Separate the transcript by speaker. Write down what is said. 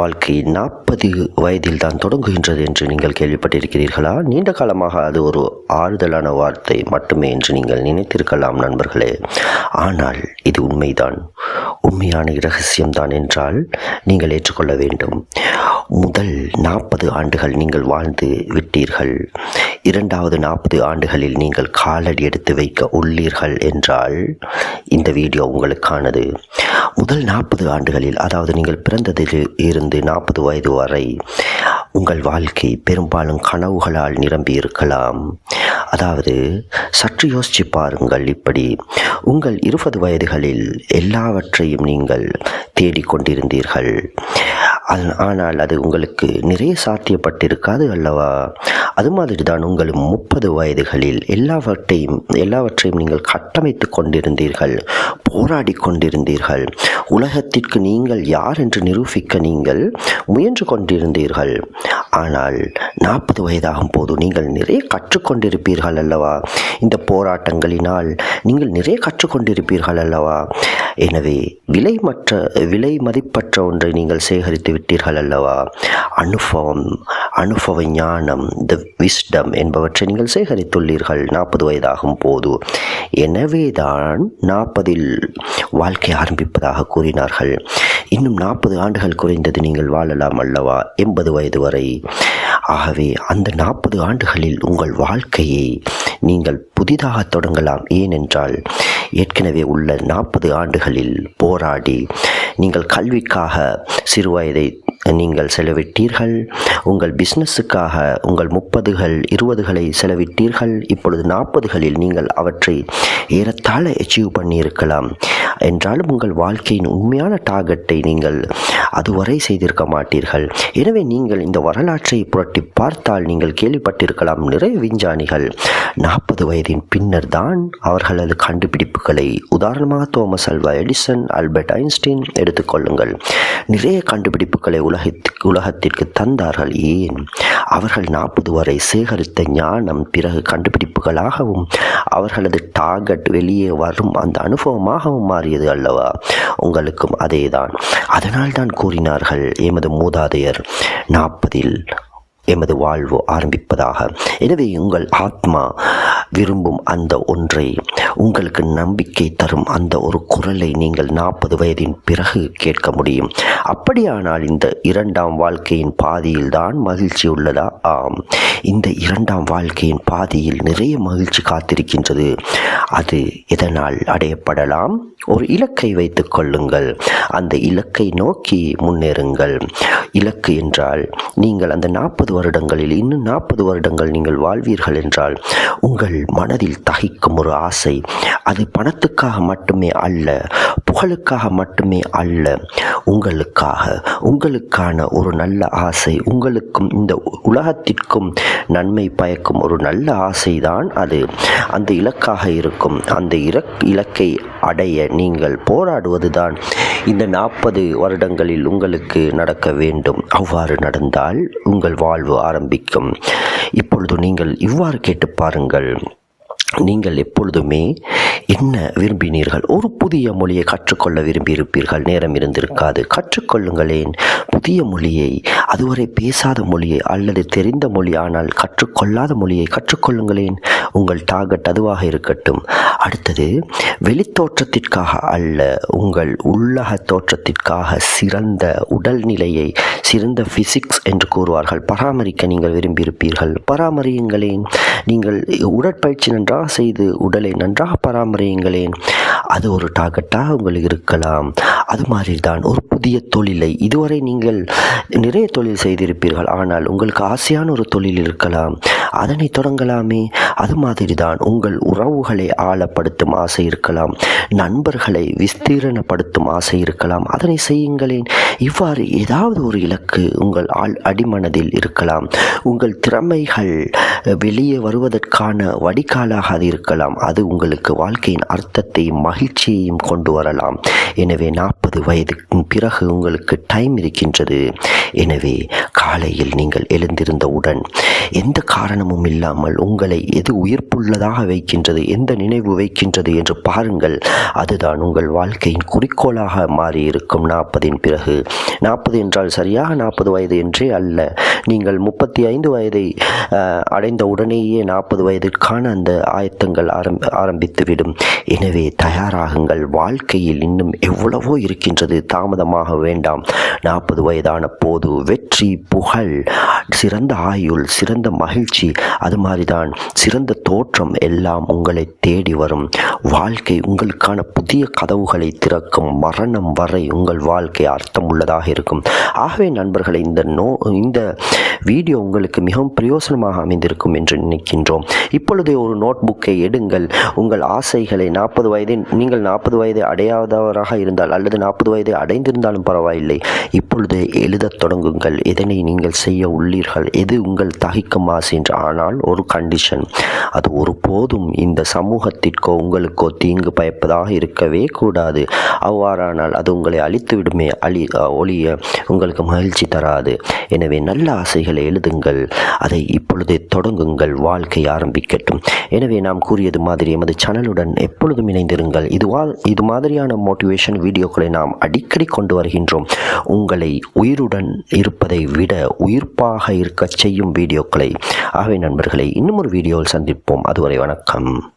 Speaker 1: வாழ்க்கை நாற்பது வயதில் தான் தொடங்குகின்றது என்று நீங்கள் கேள்விப்பட்டிருக்கிறீர்களா? நீண்ட காலமாக அது ஒரு ஆறுதலான வார்த்தை மட்டுமே என்று நீங்கள் நினைத்திருக்கலாம் நண்பர்களே. ஆனால் இது உண்மைதான். உண்மையான இரகசியம்தான் என்றால் நீங்கள் ஏற்றுக்கொள்ள வேண்டும். முதல் நாற்பது ஆண்டுகள் நீங்கள் வாழ்ந்து விட்டீர்கள். இரண்டாவது நாற்பது ஆண்டுகளில் நீங்கள் காலடி எடுத்து வைக்க உள்ளீர்கள் என்றால் இந்த வீடியோ உங்களுக்கானது. முதல் நாற்பது ஆண்டுகளில் அதாவது நீங்கள் பிறந்ததில் இருந்து நாற்பது வயது வரை உங்கள் வாழ்க்கை பெரும்பாலும் கனவுகளால் நிரம்பி இருக்கலாம். அதாவது சற்று யோசிச்சு பாருங்கள். இப்படி உங்கள் இருபது வயதுகளில் எல்லாவற்றையும் நீங்கள் தேடிக்கொண்டிருந்தீர்கள். ஆனால் அது உங்களுக்கு நிறைய சாத்தியப்பட்டிருக்காது அல்லவா? அது மாதிரி தான் உங்கள் முப்பது வயதுகளில் எல்லாவற்றையும் எல்லாவற்றையும் நீங்கள் கட்டமைத்து கொண்டிருந்தீர்கள் போராடி கொண்டிருந்தீர்கள். உலகத்திற்கு நீங்கள் யார் என்று நிரூபிக்க நீங்கள் முயன்று கொண்டிருந்தீர்கள். ஆனால் நாற்பது வயதாகும் போது நீங்கள் நிறைய கற்றுக்கொண்டிருப்பீர்கள் அல்லவா? இந்த போராட்டங்களினால் நீங்கள் நிறைய கற்றுக்கொண்டிருப்பீர்கள் அல்லவா? எனவே விலை மற்ற விலை மதிப்பற்ற ஒன்றை நீங்கள் சேகரித்து விட்டீர்கள் அல்லவா? அனுபவம் அனுபவ ஞானம் த விஸ்டம் என்பவற்றை நீங்கள் சேகரித்துள்ளீர்கள். நாற்பது வயதாகும் போது. எனவே தான் நாற்பதில் வாழ்க்கை ஆரம்பிப்பதாக கூறினார்கள். இன்னும் நாற்பது ஆண்டுகள் குறைந்தது நீங்கள் வாழலாம் அல்லவா? எண்பது வயது வரை. ஆகவே அந்த நாற்பது ஆண்டுகளில் உங்கள் வாழ்க்கையை நீங்கள் புதிதாக தொடங்கலாம். ஏனென்றால் ஏற்கனவே உள்ள நாற்பது ஆண்டுகளில் போராடி நீங்கள் கல்விக்காக சிறுவயதை நீங்கள் செலவிட்டீர்கள். உங்கள் பிஸ்னஸுக்காக உங்கள் முப்பதுகள் இருபதுகளை செலவிட்டீர்கள். இப்பொழுது நாற்பதுகளில் நீங்கள் அவற்றை ஏறத்தாழ அச்சீவ் பண்ணியிருக்கலாம். என்றாலும் உங்கள் வாழ்க்கையின் உண்மையான டார்கெட்டை நீங்கள் அதுவரை செய்திருக்க மாட்டீர்கள். எனவே நீங்கள் இந்த வரலாற்றை புரட்டி பார்த்தால் நீங்கள் கேள்விப்பட்டிருக்கலாம். நிறைய விஞ்ஞானிகள் நாற்பது வயதின் பின்னர் தான் அவர்களது கண்டுபிடிப்புகளை உதாரணமாக Thomas Alva Edison Albert Einstein எடுத்துக்கொள்ளுங்கள் நிறைய கண்டுபிடிப்புகளை உலகத்திற்கு உலகத்திற்கு தந்தார்கள் ஏன்? அவர்கள் நாற்பது வரை சேகரித்த ஞானம் பிறகு கண்டுபிடிப்புகளாகவும் அவர்களது டார்கெட் வெளியே வரும் அந்த அனுபவமாகவும் மாறியது அல்லவா? உங்களுக்கும் அதேதான். அதனால் தான் கூறினார்கள் எமது மூதாதையர் நாற்பதில் எமது வாழ்வு ஆரம்பிப்பதாக. எனவே உங்கள் ஆத்மா விரும்பும் அந்த ஒன்றை உங்களுக்கு நம்பிக்கை தரும் அந்த ஒரு குரலை நீங்கள் நாற்பது வயதின் பிறகு கேட்க முடியும். அப்படியானால் இந்த இரண்டாம் வாழ்க்கையின் பாதியில் தான் மகிழ்ச்சி உள்ளதா? ஆம். இந்த இரண்டாம் வாழ்க்கையின் பாதியில் நிறைய மகிழ்ச்சி காத்திருக்கின்றது. அது எதனால் அடையப்படலாம்? ஒரு இலக்கை வைத்துக் கொள்ளுங்கள். அந்த இலக்கை நோக்கி முன்னேறுங்கள். இலக்கு என்றால் நீங்கள் அந்த நாற்பது வருடங்களில் இன்னும் நாற்பது வருடங்கள் நீங்கள் வாழ்வீர்கள் என்றால் உங்கள் மனதில் தகிக்கும் ஒரு ஆசை. அது பணத்துக்காக மட்டுமே அல்ல புகழுக்காக மட்டுமே அல்ல உங்களுக்காக உங்களுக்கான ஒரு நல்ல ஆசை உங்களுக்கும் இந்த உலகத்திற்கும் நன்மை பயக்கும் ஒரு நல்ல ஆசைதான் அது. அந்த இலக்காக இருக்கும். அந்த இலக் இலக்கை அடைய நீங்கள் போராடுவதுதான் இந்த நாற்பது வருடங்களில் உங்களுக்கு நடக்க வேண்டும். அவ்வாறு நடந்தால் உங்கள் வாழ்வு ஆரம்பிக்கும். இப்பொழுது நீங்கள் இவ்வாறு கேட்டு பாருங்கள். நீங்கள் எப்பொழுதுமே என்ன விரும்பினீர்கள்? ஒரு புதிய மொழியை கற்றுக்கொள்ள விரும்பியிருப்பீர்கள். நேரம் இருந்திருக்காது. கற்றுக்கொள்ளுங்களேன். புதிய மொழியை அதுவரை பேசாத மொழியை அல்லது தெரிந்த மொழி ஆனால் கற்றுக்கொள்ளாத மொழியை கற்றுக்கொள்ளுங்களேன். உங்கள் டார்கெட் அதுவாக இருக்கட்டும். அடுத்தது வெளித்தோற்றத்திற்காக அல்ல உங்கள் உள்ளக தோற்றத்திற்காக சிறந்த உடல்நிலையை சிறந்த ஃபிசிக்ஸ் என்று கூறுவார்கள். பராமரிக்க நீங்கள் விரும்பியிருப்பீர்கள். பராமரியுங்களேன். நீங்கள் உடற்பயிற்சி நன்றாக செய்து உடலை நன்றாக பராமரியுங்களேன். அது ஒரு டார்கெட்டாக உங்களுக்கு இருக்கலாம். அது மாதிரி தான் ஒரு புதிய தொழிலை. இதுவரை நீங்கள் நிறைய தொழில் செய்திருப்பீர்கள். ஆனால் உங்களுக்கு ஆசையான ஒரு தொழில் இருக்கலாம். அதனை தொடங்கலாமே. அது மாதிரி தான் உங்கள் உறவுகளை ஆழப்படுத்தும் ஆசை இருக்கலாம். நண்பர்களை விஸ்தீரணப்படுத்தும் ஆசை இருக்கலாம். அதனை செய்யுங்களேன். இவ்வாறு ஏதாவது ஒரு இலக்கு உங்கள் ஆள் அடிமனதில் இருக்கலாம். உங்கள் திறமைகள் வெளியே வருவதற்கான வடிகாலாக அது இருக்கலாம். அது உங்களுக்கு வாழ்க்கையின் அர்த்தத்தையும் மகிழ்ச்சியையும் கொண்டு வரலாம். எனவே நாற்பது நாற்பது வயதுக்கு பிறகு உங்களுக்கு டைம் இருக்கின்றது. எனவே காலையில் நீங்கள் எழுந்திருந்தவுடன் எந்த காரணமும் இல்லாமல் உங்களை எது உயிர்ப்புள்ளதாக வைக்கின்றது எந்த நினைவு வைக்கின்றது என்று பாருங்கள். அதுதான் உங்கள் வாழ்க்கையின் குறிக்கோளாக மாறியிருக்கும். நாற்பதின் பிறகு நாற்பது என்றால் சரியாக நாற்பது வயது என்றே அல்ல. நீங்கள் முப்பத்தி ஐந்து வயதை அடைந்த உடனேயே நாற்பது வயதிற்கான அந்த ஆயத்தங்கள் ஆரம்பி ஆரம்பித்துவிடும். எனவே தயாராகுங்கள். வாழ்க்கையில் இன்னும் எவ்வளவோ இருக்கின்றது. தாமதமாக வேண்டாம். நாற்பது வயதான போது வெற்றி புகழ் சிறந்த ஆயுள் சிறந்த மகிழ்ச்சி அது மாதிரி தான் சிறந்த தோற்றம் எல்லாம் உங்களை தேடி வரும். வாழ்க்கை உங்களுக்கான புதிய கதவுகளை திறக்கும் மரணம் வரை உங்கள் வாழ்க்கை அர்த்தம் உள்ளதாக இருக்கும். ஆகவே நண்பர்களை இந்த நோ இந்த வீடியோ உங்களுக்கு மிகவும் பிரயோசனமாக அமைந்திருக்கும் என்று நினைக்கின்றோம். இப்பொழுதே ஒரு நோட் புக்கை எடுங்கள். உங்கள் ஆசைகளை நாற்பது வயதில் நீங்கள் நாற்பது வயதை அடையாதவராக இருந்தால் அல்லது நாற்பது வயது அடைந்திருந்தாலும் பரவாயில்லை. இப்பொழுது எழுதத் தொடங்குங்கள். எதனை நீங்கள் செய்ய உள்ளீர்கள்? எது உங்கள் தகிக்கும் ஆசை என்று. ஆனால் ஒரு கண்டிஷன் அது ஒருபோதும் இந்த சமூகத்திற்கோ உங்களுக்கோ தீங்கு பயப்பதாக இருக்கவே கூடாது. அவ்வாறானால் அது உங்களை அழித்துவிடுமே. அழி ஒளிய உங்களுக்கு மகிழ்ச்சி தராது. எனவே நல்ல ஆசைகளை எழுதுங்கள். அதை இப்பொழுதே தொடங்குங்கள். வாழ்க்கை ஆரம்பிக்கட்டும். எனவே நாம் கூறியது மாதிரி எமது சேனலுடன் எப்பொழுதும் இணைந்திருங்கள். இதுவா இது மாதிரியான மோட்டிவேஷன் வீடியோக்களை நாம் அடிக்கடி கொண்டு வருகின்றோம். உங்களை உயிருடன் இருப்பதை விட உயிர்ப்பாக இருக்கச் செய்யும் வீடியோக்களை. ஆகவே நண்பர்களை இன்னும் ஒரு வீடியோவில் சந்திப்போம். அதுவரை வணக்கம்.